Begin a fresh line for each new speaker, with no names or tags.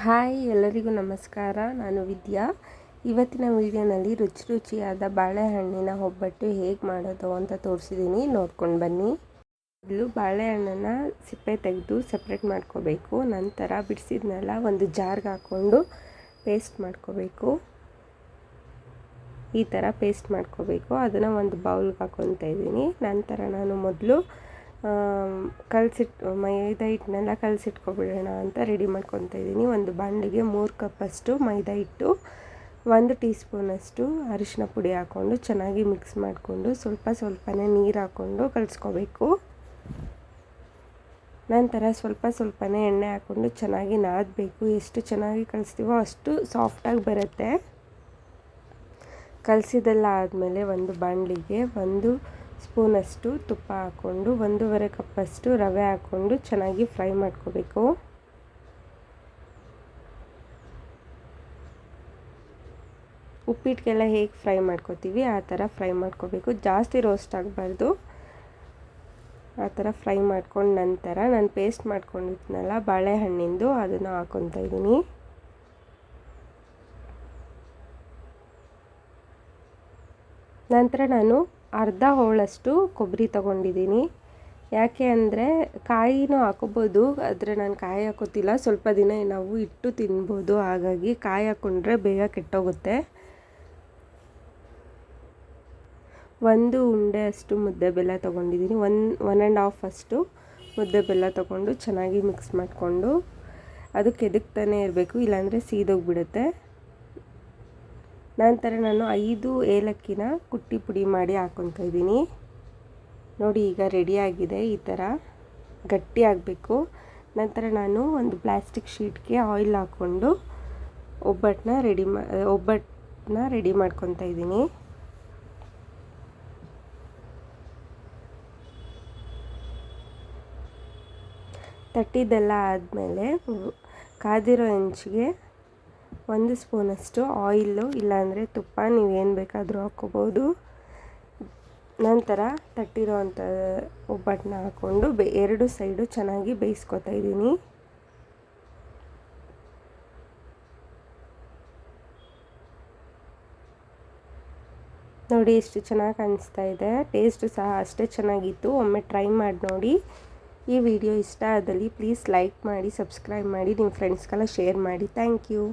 Hi, ಎಲ್ಲರಿಗೂ ನಮಸ್ಕಾರ. ನಾನು ವಿದ್ಯಾ. ಇವತ್ತಿನ ವಿಡಿಯೋನಲ್ಲಿ ರುಚಿ ರುಚಿಯಾದ ಬಾಳೆಹಣ್ಣಿನ ಒಬ್ಬಟ್ಟು ಹೇಗೆ ಮಾಡೋದು ಅಂತ ತೋರಿಸಿದ್ದೀನಿ. ನೋಡ್ಕೊಂಡು ಬನ್ನಿ. ಮೊದಲು ಬಾಳೆಹಣ್ಣನ್ನು ಸಿಪ್ಪೆ ತೆಗೆದು ಸಪ್ರೇಟ್ ಮಾಡ್ಕೋಬೇಕು. ನಂತರ ಬಿಡಿಸಿದ್ನೆಲ್ಲ ಒಂದು ಜಾರ್ಗೆ ಹಾಕ್ಕೊಂಡು ಪೇಸ್ಟ್ ಮಾಡ್ಕೋಬೇಕು. ಈ ಥರ ಪೇಸ್ಟ್ ಮಾಡ್ಕೋಬೇಕು. ಅದನ್ನು ಒಂದು ಬೌಲ್ಗೆ ಹಾಕ್ಕೊತಾ ಇದ್ದೀನಿ. ನಂತರ ನಾನು ಮೊದಲು ಕಲಸಿಟ್ಟು ಮೈದಾ ಹಿಟ್ಟನ್ನೆಲ್ಲ ಕಲಸಿಟ್ಕೊಬಿಡೋಣ ಅಂತ ರೆಡಿ ಮಾಡ್ಕೊತಾ ಇದ್ದೀನಿ. ಒಂದು ಬಾಣಲಿಗೆ ಮೂರು ಕಪ್ಪಷ್ಟು ಮೈದಾ ಹಿಟ್ಟು, ಒಂದು ಟೀ ಸ್ಪೂನಷ್ಟು ಅರಿಶಿನ ಪುಡಿ ಹಾಕ್ಕೊಂಡು ಚೆನ್ನಾಗಿ ಮಿಕ್ಸ್ ಮಾಡಿಕೊಂಡು ಸ್ವಲ್ಪ ಸ್ವಲ್ಪನೇ ನೀರು ಹಾಕ್ಕೊಂಡು ಕಲಿಸ್ಕೋಬೇಕು. ನಂತರ ಸ್ವಲ್ಪ ಸ್ವಲ್ಪನೇ ಎಣ್ಣೆ ಹಾಕ್ಕೊಂಡು ಚೆನ್ನಾಗಿ ನಾದಬೇಕು. ಎಷ್ಟು ಚೆನ್ನಾಗಿ ಕಲಿಸ್ತೀವೋ ಅಷ್ಟು ಸಾಫ್ಟಾಗಿ ಬರುತ್ತೆ. ಕಲಸಿದೆಲ್ಲ ಆದಮೇಲೆ ಒಂದು ಬಾಣಲಿಗೆ ಒಂದು ಸ್ಪೂನಷ್ಟು ತುಪ್ಪ ಹಾಕ್ಕೊಂಡು, ಒಂದೂವರೆ ಕಪ್ಪಷ್ಟು ರವೆ ಹಾಕ್ಕೊಂಡು ಚೆನ್ನಾಗಿ ಫ್ರೈ ಮಾಡ್ಕೋಬೇಕು. ಉಪ್ಪಿಟ್ಟಿಗೆಲ್ಲ ಹೇಗೆ ಫ್ರೈ ಮಾಡ್ಕೋತೀವಿ, ಆ ಥರ ಫ್ರೈ ಮಾಡ್ಕೋಬೇಕು. ಜಾಸ್ತಿ ರೋಸ್ಟ್ ಆಗಬಾರ್ದು. ಆ ಥರ ಫ್ರೈ ಮಾಡ್ಕೊಂಡು ನಂತರ ನಾನು ಪೇಸ್ಟ್ ಮಾಡ್ಕೊಂಡಿದ್ನಲ್ಲ ಬಾಳೆಹಣ್ಣಿಂದು, ಅದನ್ನು ಹಾಕೊತಾ ಇದ್ದೀನಿ. ನಂತರ ನಾನು ಅರ್ಧ ಹೋಳಷ್ಟು ಕೊಬ್ಬರಿ ತಗೊಂಡಿದ್ದೀನಿ. ಯಾಕೆ ಅಂದರೆ ಕಾಯಿನೂ ಹಾಕೋಬೋದು, ಆದರೆ ನಾನು ಕಾಯಿ ಹಾಕೋತಿಲ್ಲ. ಸ್ವಲ್ಪ ದಿನ ನಾವು ಇಟ್ಟು ತಿನ್ಬೋದು. ಹಾಗಾಗಿ ಕಾಯಿ ಹಾಕ್ಕೊಂಡ್ರೆ ಬೇಗ ಕೆಟ್ಟೋಗುತ್ತೆ. ಒಂದು ಉಂಡೆ ಅಷ್ಟು ಮುದ್ದೆ ಬೆಲ್ಲ ತೊಗೊಂಡಿದ್ದೀನಿ. ಒನ್ ಒನ್ ಆ್ಯಂಡ್ ಹಾಫ್ ಅಷ್ಟು ಮುದ್ದೆ ಬೆಲ್ಲ ತೊಗೊಂಡು ಚೆನ್ನಾಗಿ ಮಿಕ್ಸ್ ಮಾಡಿಕೊಂಡು ಅದು ಕೆದಕ್ತಾನೆ ಇರಬೇಕು. ಇಲ್ಲಾಂದರೆ ಸೀದೋಗಿಬಿಡುತ್ತೆ. ನಂತರ ನಾನು ಐದು ಏಲಕ್ಕಿನ ಕುಟ್ಟಿ ಪುಡಿ ಮಾಡಿ ಹಾಕ್ಕೊತಾ ಇದ್ದೀನಿ. ನೋಡಿ, ಈಗ ರೆಡಿಯಾಗಿದೆ ಈ ಥರ ಗಟ್ಟಿ ಆಗಬೇಕು. ನಂತರ ನಾನು ಒಂದು ಪ್ಲಾಸ್ಟಿಕ್ ಶೀಟ್ಗೆ ಆಯಿಲ್ ಹಾಕ್ಕೊಂಡು ಒಬ್ಬಟ್ಟನ್ನ ರೆಡಿ ಮಾ ಒಬ್ಬಟ್ಟನ್ನ ರೆಡಿ ಮಾಡ್ಕೊತಾ ಇದ್ದೀನಿ. ತಟ್ಟಿದ್ದೆಲ್ಲ ಆದಮೇಲೆ ಕಾದಿರೋ ಹೆಂಚಿಗೆ ಒಂದು ಸ್ಪೂನಷ್ಟು ಆಯಿಲ್ಲು ಇಲ್ಲಾಂದರೆ ತುಪ್ಪ, ನೀವೇನು ಬೇಕಾದರೂ ಹಾಕ್ಕೋಬೋದು. ನಂತರ ತಟ್ಟಿರೋ ಅಂಥ ಒಬ್ಬಟ್ಟನ್ನ ಹಾಕ್ಕೊಂಡು ಬೆ, ಎರಡು ಸೈಡು ಚೆನ್ನಾಗಿ ಬೇಯಿಸ್ಕೊತಾ ಇದ್ದೀನಿ. ನೋಡಿ ಎಷ್ಟು ಚೆನ್ನಾಗಿ ಕಾಣಿಸ್ತಾ ಇದೆ. ಟೇಸ್ಟು ಸಹ ಅಷ್ಟೇ ಚೆನ್ನಾಗಿತ್ತು. ಒಮ್ಮೆ ಟ್ರೈ ಮಾಡಿ ನೋಡಿ. ಈ ವಿಡಿಯೋ ಇಷ್ಟ ಆದಲ್ಲಿ ಪ್ಲೀಸ್ ಲೈಕ್ ಮಾಡಿ, ಸಬ್ಸ್ಕ್ರೈಬ್ ಮಾಡಿ ನಿಮ್ಮ ಫ್ರೆಂಡ್ಸ್ಗೆಲ್ಲ ಶೇರ್ ಮಾಡಿ. Thank you.